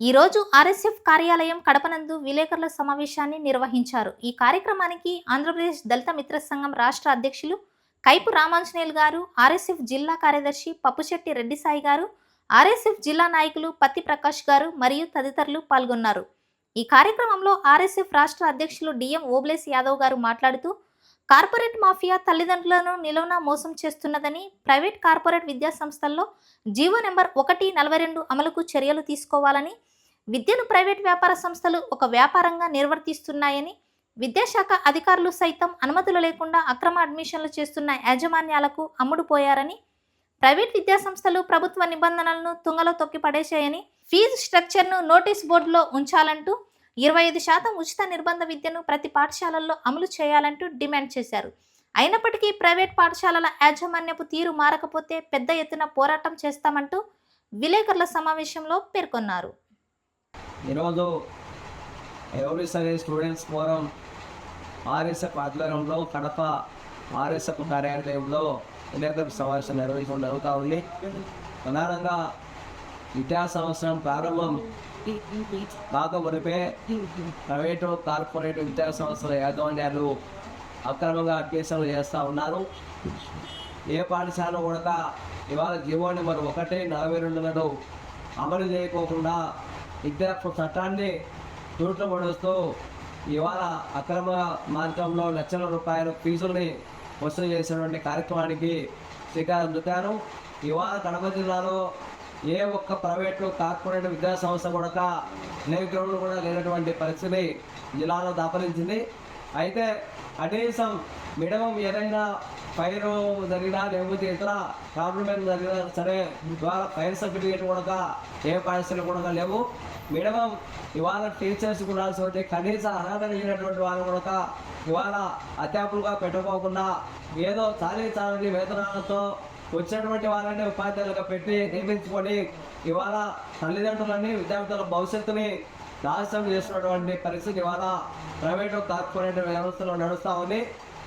ఈరోజు ఆర్ఎస్ఎఫ్ కార్యాలయం కడపనందు విలేకరుల సమావేశాన్ని నిర్వహించారు. ఈ కార్యక్రమానికి ఆంధ్రప్రదేశ్ దళిత మిత్ర సంఘం రాష్ట్ర అధ్యక్షులు కైపు రామాంజనేయులు గారు ఆర్ఎస్ఎఫ్ జిల్లా కార్యదర్శి పప్పుశెట్టి రెడ్డిసాయి గారు ఆర్ఎస్ఎఫ్ జిల్లా నాయకులు పత్తి ప్రకాష్ గారు మరియు తదితరులు పాల్గొన్నారు. ఈ కార్యక్రమంలో ఆర్ఎస్ఎఫ్ రాష్ట్ర అధ్యక్షులు డిఎం ఓబ్లేస్ యాదవ్ గారు మాట్లాడుతూ కార్పొరేట్ మాఫియా తల్లిదండ్రులను నిలవన మోసం చేస్తున్నదని ప్రైవేట్ కార్పొరేట్ విద్యా సంస్థల్లో జీవో నెంబర్ ఒకటి నలభై రెండు అమలుకు చర్యలు తీసుకోవాలని విద్యను ప్రైవేట్ వ్యాపార సంస్థలు ఒక వ్యాపారంగా నిర్వర్తిస్తున్నాయని విద్యాశాఖ అధికారులు సైతం అనుమతులు లేకుండా అక్రమ అడ్మిషన్లు చేస్తున్న యాజమాన్యాలకు అమ్ముడుపోయారని ప్రైవేట్ విద్యా సంస్థలు ప్రభుత్వ నిబంధనలను తుంగలో తొక్కి పడేశాయని ఫీజు స్ట్రక్చర్ను నోటీస్ బోర్డులో ఉంచాలంటూ ఇరవై ఐదు శాతం ఉచిత నిర్బంధ విద్యను ప్రతి పాఠశాలల్లో అమలు చేయాలంటూ డిమాండ్ చేశారు. అయినప్పటికీ ప్రైవేట్ పాఠశాలల యాజమాన్యపు తీరు మారకపోతే పెద్ద ఎత్తున పోరాటం చేస్తామంటూ విలేకరుల సమావేశంలో పేర్కొన్నారు. ఈరోజు ఎవరి స్టూడెంట్స్ ఫోరం ఆర్ఎస్ఎఫ్ ఆధ్వర్యంలో కడప ఆర్ఎస్ఎఫ్ కార్యాలయంలో విలేకరుల సమావేశం నిర్వహించడం జరుగుతూ ఉంది. ప్రధానంగా విద్యా సంవత్సరం ప్రారంభం. బాగా మునిపే ప్రైవేటు కార్పొరేట్ విద్యా సంస్థల యాజమాన్యాలు అక్రమంగా అభ్యసనలు చేస్తూ ఉన్నారు. ఏ పాఠశాల కూడా ఇవాళ జీవో నెంబర్ ఒకటి నలభై రెండులను అమలు చేయకోకుండా విద్యా చట్టాన్ని తూట్లు పడుస్తూ ఇవాళ అక్రమ మార్గంలో లక్షల రూపాయల ఫీజుల్ని వసూలు చేసినటువంటి కార్యక్రమానికి శ్రీకారం చుట్టారు. ఇవాళ కడప జిల్లాలో ఏ ఒక్క ప్రైవేటు కార్పొరేట్ విద్యా సంస్థ కూడా లేగ్రౌండ్ కూడా లేనటువంటి పరిస్థితి జిల్లాలో దాపరించింది. అయితే కనీసం మినిమం ఏదైనా ఫైర్ జరిగినా లేకపోతే ఇతర కాంప్లిమెంట్ జరిగినా సరే ఇవాళ ఫైర్ సర్టిఫికేట్ కూడా ఏ పరిస్థితులు కూడా లేవు. మినిమం ఇవాళ టీచర్స్ కూడా కనీస అర్హత కలిగినటువంటి వాళ్ళు కూడా ఇవాళ అధ్యాపకులుగా పెట్టుకోకుండా ఏదో చాలీ చాలని వేతనాలతో వచ్చినటువంటి వాళ్ళని ఉపాధ్యాయులుగా పెట్టి నియమించుకొని ఇవాళ తల్లిదండ్రులని విద్యార్థుల భవిష్యత్తుని నాశనం చేస్తున్నటువంటి పరిస్థితి ఇవాళ ప్రైవేటు కార్పొరేట్ వ్యవస్థలో నడుస్తూ ఉంది.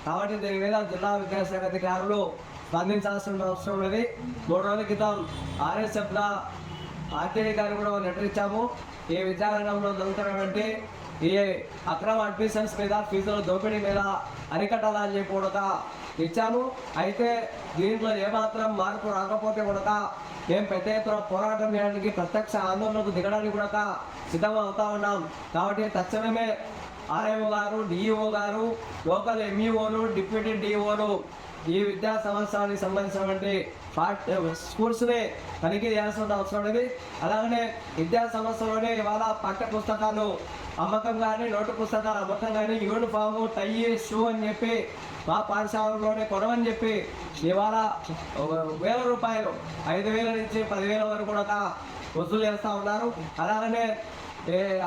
కాబట్టి దీని మీద జిల్లా విద్యాశాఖ అధికారులు స్పందించాల్సిన అవసరం ఉన్నది. మూడు రోజుల క్రితం ఆర్ఎస్ఎఫ్ల ఆర్టీఐ గారు కూడా లెటర్ ఇచ్చాము. ఈ విద్యారంగంలో జరుగుతున్నటువంటి ఈ అక్రమ అడ్మిషన్స్ మీద ఫీజుల దోపిడీ మీద అరికట్టాలని చెప్పి కూడా ఇచ్చాము అయితే దీంట్లో ఏమాత్రం మార్పు రాకపోతే కూడా మేము పెద్ద ఎత్తున పోరాటం చేయడానికి ప్రత్యక్ష ఆందోళనకు దిగడానికి కూడా సిద్ధం అవుతా ఉన్నాం. కాబట్టి తక్షణమే ఆర్ఎంఓ గారు డిఈఓ గారు లోకల్ ఎంఈఓలు డిప్యూటీ డిఈఓలు ఈ విద్యా సంవత్సరానికి సంబంధించినటువంటి పాఠ స్కూల్స్ని తనిఖీ చేయాల్సిన అవసరం ఉంది అలాగనే విద్యా సంవత్సరంలోనే ఇవాళ పాఠ్య పుస్తకాలు అమ్మకం కానీ నోటు పుస్తకాలు అమ్మకం కానీ యూనిఫామ్ టై షూ అని చెప్పి మా పాఠశాలలోనే కొనమని చెప్పి ఇవాళ ఒక వేల రూపాయలు ఐదు వేల నుంచి పదివేల వరకు కూడా వసూలు చేస్తూ ఉన్నారు. అలాగనే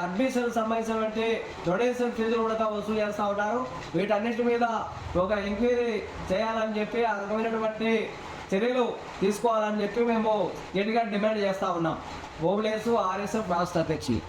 అడ్మిషన్ సంబంధించినటువంటి డొనేషన్ ఫీజులు కూడా వసూలు చేస్తూ ఉన్నారు. వీటన్నిటి మీద ఒక ఎంక్వైరీ చేయాలని చెప్పి ఆ రకమైనటువంటి చర్యలు తీసుకోవాలని చెప్పి మేము గట్టిగా డిమాండ్ చేస్తూ ఉన్నాం. ఓబ్లేసు ఆర్ఎస్ఎఫ్ రాష్ట్ర అధ్యక్షులు